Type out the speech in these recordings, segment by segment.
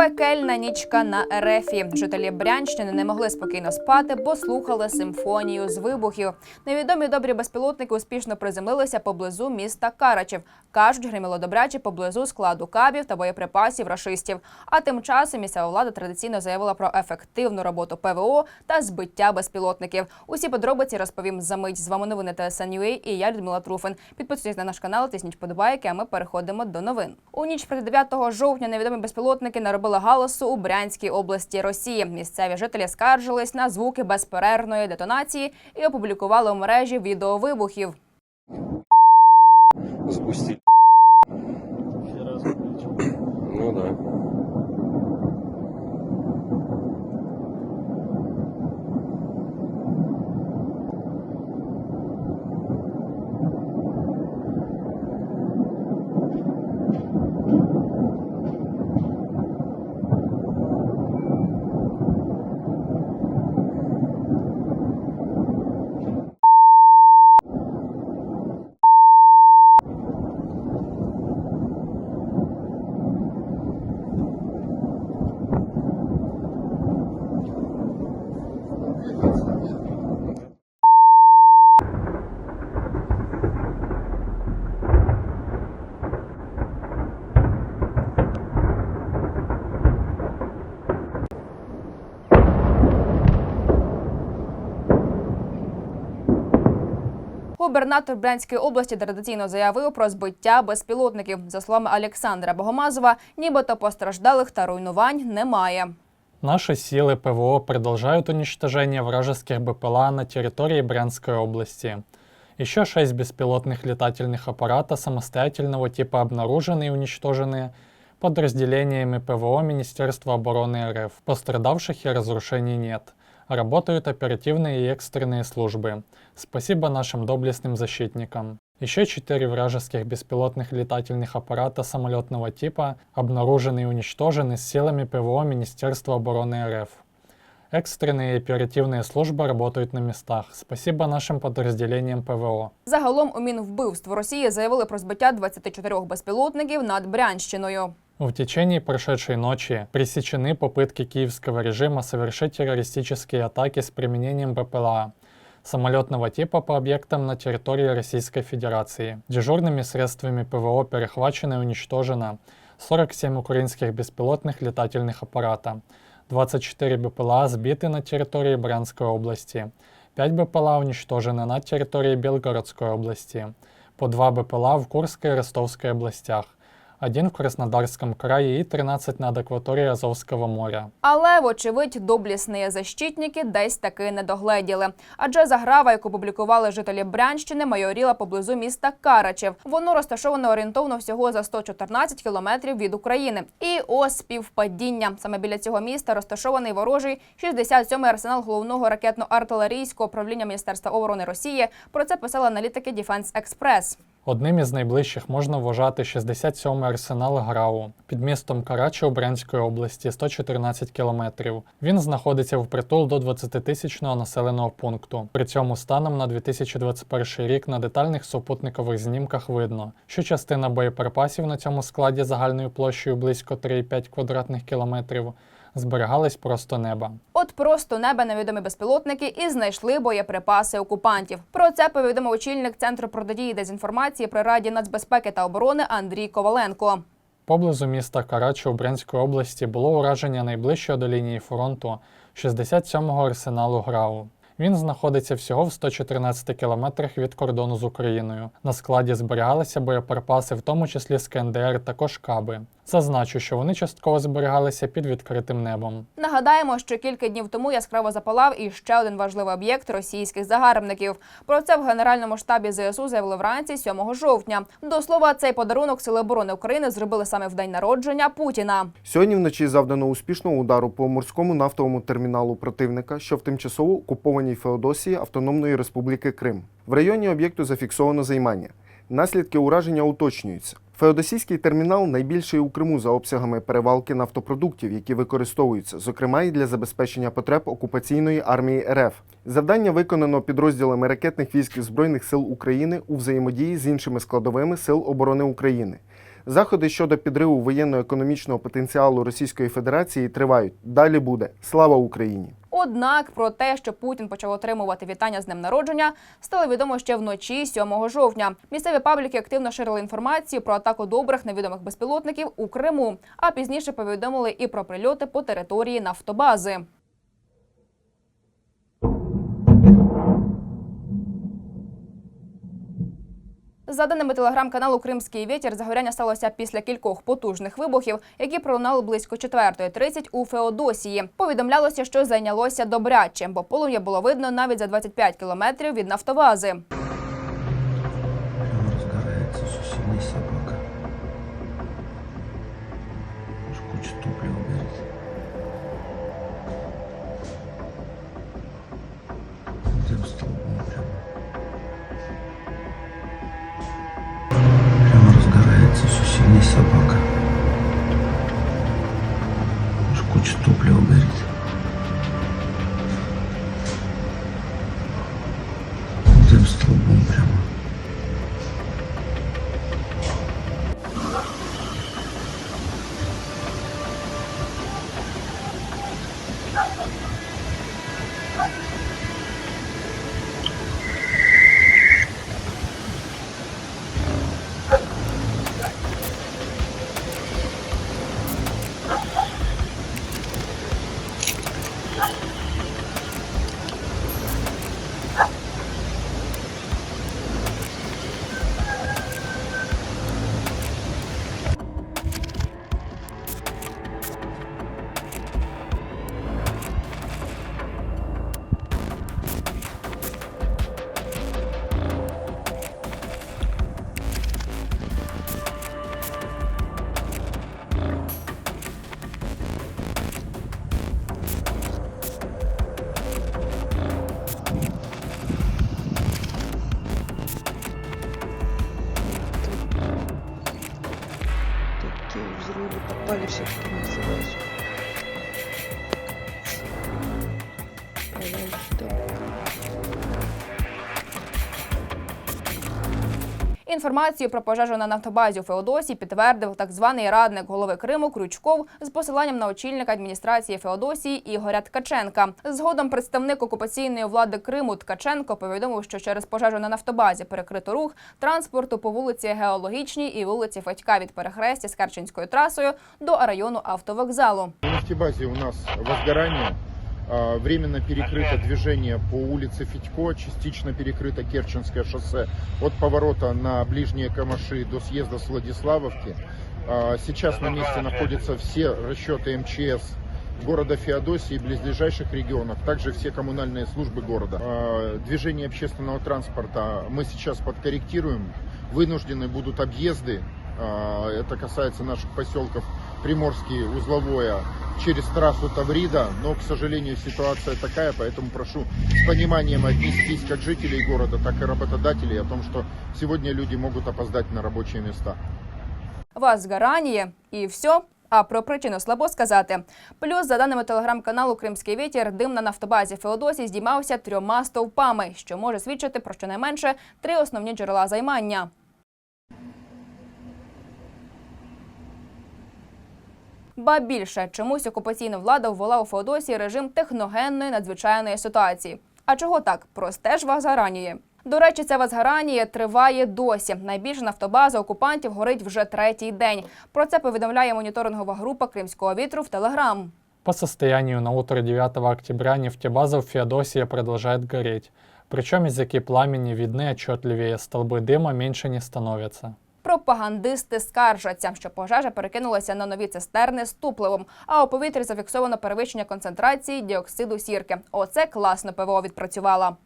Пекельна нічка на Ерефі. Жителі Брянщини не могли спокійно спати, бо слухали симфонію з вибухів. Невідомі добрі безпілотники успішно приземлилися поблизу міста Карачів. Кажуть, гриміло добряче поблизу складу кабів та боєприпасів рашистів. А тим часом місцева влада традиційно заявила про ефективну роботу ПВО та збиття безпілотників. Усі подробиці розповім за мить. З вами новини ТСНЮА і я Людмила Труфин. Підписуйтесь на наш канал, тисніть подобайки, а ми переходимо до новин. У ніч проти 9 жовтня невідомі безпілотники наробили галасу у Брянській області Росії. Місцеві жителі скаржились на звуки безперервної детонації і опублікували у мережі відео Губернатор Брянської області традиційно заявив про збиття безпілотників. За словами Олександра Богомазова, нібито постраждалих та руйнувань немає. Наши силы ПВО продолжают уничтожение вражеских БПЛА на территории Брянской области. Еще шесть беспилотных летательных аппарата самостоятельного типа обнаружены и уничтожены подразделениями ПВО Министерства обороны РФ. Пострадавших и разрушений нет. Работают оперативные и экстренные службы. Спасибо нашим доблестным защитникам. Еще четыре вражеских беспилотных летательных аппарата самолетного типа обнаружены и уничтожены силами ПВО Министерства обороны РФ. Экстренные и оперативные службы работают на местах. Спасибо нашим подразделениям ПВО. Загалом у Мінвбивств Росії заявили про збиття 24 безпілотників над Брянщиною. В течение прошедшей ночи пресечены попытки киевского режима совершить террористические атаки с применением БПЛА самолетного типа по объектам на территории Российской Федерации. Дежурными средствами ПВО перехвачено и уничтожено 47 украинских беспилотных летательных аппарата, 24 БПЛА сбиты на территории Брянской области, 5 БПЛА уничтожено на территории Белгородской области, по 2 БПЛА в Курской и Ростовской областях, один в Краснодарском крае и 13 над акваторией Азовского моря. Але, вочевидь, доблісні защитники десь таки не догледіли. Адже заграва, яку публікували жителі Брянщини, майоріла поблизу міста Карачев. Воно розташоване орієнтовно всього за 114 кілометрів від України. І ось співпадіння. Саме біля цього міста розташований ворожий 67-й арсенал головного ракетно-артилерійського управління Міністерства оборони Росії. Про це писали аналітики Defense Express. Одним із найближчих можна вважати 67-й арсенал ГРАУ під містом Карачі Брянської області 114 кілометрів. Він знаходиться впритул до 20-тисячного населеного пункту. При цьому станом на 2021 рік на детальних супутникових знімках видно, що частина боєприпасів на цьому складі загальною площею близько 3,5 квадратних кілометрів зберігались просто неба. От просто неба невідомі безпілотники і знайшли боєприпаси окупантів. Про це повідомив очільник центру протидії дезінформації при раді нацбезпеки та оборони Андрій Коваленко. Поблизу міста Карачі у Брянської області було ураження найближчого до лінії фронту 67-го арсеналу ГРАУ. Він знаходиться всього в 114 кілометрах від кордону з Україною. На складі зберігалися боєприпаси, в тому числі з КНДР, також каби. Зазначу, що вони частково зберігалися під відкритим небом. Нагадаємо, що кілька днів тому яскраво запалав і ще один важливий об'єкт російських загарбників. Про це в генеральному штабі ЗСУ заявили вранці 7 жовтня. До слова, цей подарунок Сили оборони України зробили саме в день народження Путіна. Сьогодні вночі завдано успішного удару по морському нафтовому терміналу противника, що в тимчасово окупованій Феодосії Автономної Республіки Крим. В районі об'єкту зафіксовано займання. Наслідки ураження уточнюються. Феодосійський термінал найбільший у Криму за обсягами перевалки нафтопродуктів, які використовуються, зокрема і для забезпечення потреб окупаційної армії РФ. Завдання виконано підрозділами ракетних військ Збройних сил України у взаємодії з іншими складовими сил оборони України. Заходи щодо підриву воєнно-економічного потенціалу Російської Федерації тривають. Далі буде. Слава Україні! Однак про те, що Путін почав отримувати вітання з днем народження, стало відомо ще вночі 7 жовтня. Місцеві пабліки активно ширили інформацію про атаку добрих невідомих безпілотників у Криму. А пізніше повідомили і про прильоти по території нафтобази. За даними телеграм-каналу Кримський вітер, загоряння сталося після кількох потужних вибухів, які пролунали близько 4.30 у Феодосії. Повідомлялося, що зайнялося добряче, бо полум'я було видно навіть за 25 кілометрів від нафтобази. Nisaba. Взрывы попали все-таки Інформацію про пожежу на нафтобазі у Феодосії підтвердив так званий радник голови Криму Крючков з посиланням на очільника адміністрації Феодосії Ігоря Ткаченка. Згодом представник окупаційної влади Криму Ткаченко повідомив, що через пожежу на нафтобазі перекрито рух транспорту по вулиці Геологічній і вулиці Федька від перехрестя з Керченською трасою до району автовокзалу. На нефтебазе у нас возгорание. А, Временно перекрыто движение по улице Федько, частично перекрыто Керченское шоссе от поворота на ближние Камаши до съезда с Владиславовки. А, Сейчас на месте находятся все расчеты МЧС города Феодосии и близлежащих регионов, также все коммунальные службы города. А, Движение общественного транспорта мы сейчас подкорректируем. Вынуждены будут объезды. Это касается наших поселков Приморский, Узловое, через трассу Таврида, но, к сожалению, ситуация такая, поэтому прошу с пониманием отнестись как жителей города, так и работодателей о том, что сегодня люди могут опоздать на рабочие места. Гараніє і все. А про причину слабо сказати. Плюс, за даними телеграм-каналу Кримський вітер, дим на нафтобазі Феодосії здіймався трьома стовпами, що може свідчити про щонайменше три основні джерела займання. Ба більше чомусь окупаційна влада ввела у Феодосії режим техногенної надзвичайної ситуації. А чого так? Просте ж Вазгараніє. До речі, це Вазгараніє триває досі. Найбільша нафтобаза окупантів горить вже третій день. Про це повідомляє моніторингова група Кримського вітру в Телеграм. По состоянию на утро 9 октября нефтебаза в Феодосии продолжает гореть. Причем языки пламени видны отчетливее, столбы дыма меньше не становятся. Пропагандисти скаржаться, що пожежа перекинулася на нові цистерни з тупливом, а у повітрі зафіксовано перевищення концентрації діоксиду сірки. Оце класно ПВО відпрацювала.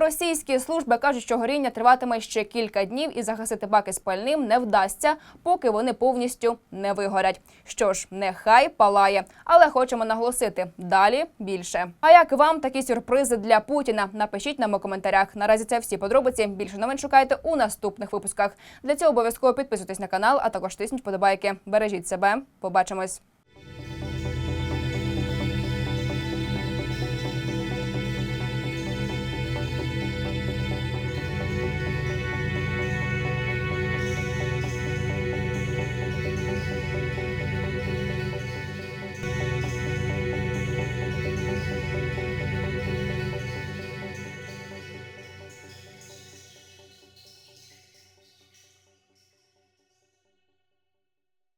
Російські служби кажуть, що горіння триватиме ще кілька днів і загасити баки з пальним не вдасться, поки вони повністю не вигорять. Що ж, нехай палає, але хочемо наголосити далі більше. А як вам такі сюрпризи для Путіна? Напишіть нам у коментарях. Наразі це всі подробиці. Більше новин шукайте у наступних випусках. Для цього обов'язково підписуйтесь на канал, а також тисніть подобайки. Бережіть себе. Побачимось.